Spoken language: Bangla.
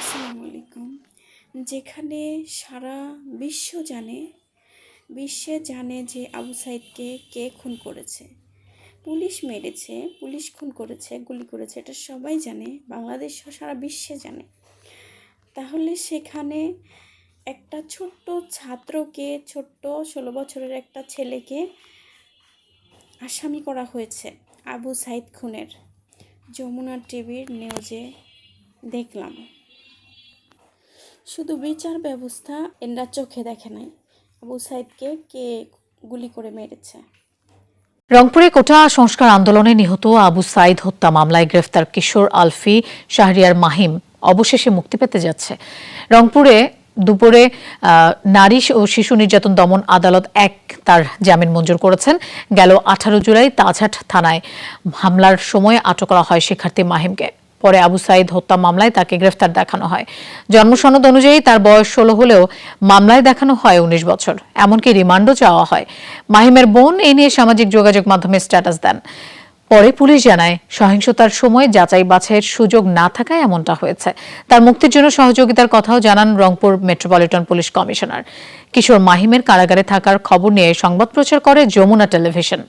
আসসালামু আলাইকুম। যেখানে সারা বিশ্ব জানে, বিশ্বে জানে যে আবু সাইদকে কে খুন করেছে। পুলিশ মেরেছে, পুলিশ খুন করেছে, গুলি করেছে, এটা সবাই জানে, বাংলাদেশ সারা বিশ্বে জানে। তাহলে সেখানে একটা ছোট্ট ছাত্রকে, ছোট্ট ষোলো বছরের একটা ছেলেকে আসামি করা হয়েছে আবু সাইদ খুনের। যমুনা টিভির নিউজে দেখলাম। শুধু বিচার ব্যবস্থা এনরা চোখে দেখে নাই। আবু সাইদকে কে গুলি করে মেরেছে? রংপুরে কোটা সংস্কার আন্দোলনে নিহত আবু সাইদ হত্যা মামলায় গ্রেফতার কিশোর আলফি শাহরিয়ার মাহিম। অবশেষে মুক্তি পেতে যাচ্ছে। রংপুরে দুপুরে নারী ও শিশু নির্যাতন দমন আদালত এক তার জামিন মঞ্জুর করেছেন। গেল আঠারো জুলাই তাজহাট থানায় হামলার সময় আটক করা হয় শিক্ষার্থী মাহিমকে। পরে আবু সাইদ হত্যা মামলায় তাকে গ্রেফতার দেখানো হয়। জন্মসনদ অনুযায়ী তার বয়স ষোলো হলেও মামলায় দেখানো হয় উনিশ বছর। এমনকি রিমান্ডও চাওয়া হয়। মাহিমের বোন এ নিয়ে সামাজিক যোগাযোগ মাধ্যমে স্ট্যাটাস দেন। পরে পুলিশ জানায়, সহিংসতার সময় যাচাই বাছাইয়ের সুযোগ না থাকায় এমনটা হয়েছে। তার মুক্তির জন্য সহযোগিতার কথাও জানান রংপুর মেট্রোপলিটন পুলিশ কমিশনার। কিশোর মাহিমের কারাগারে থাকার খবর নিয়ে সংবাদ প্রচার করে যমুনা টেলিভিশন।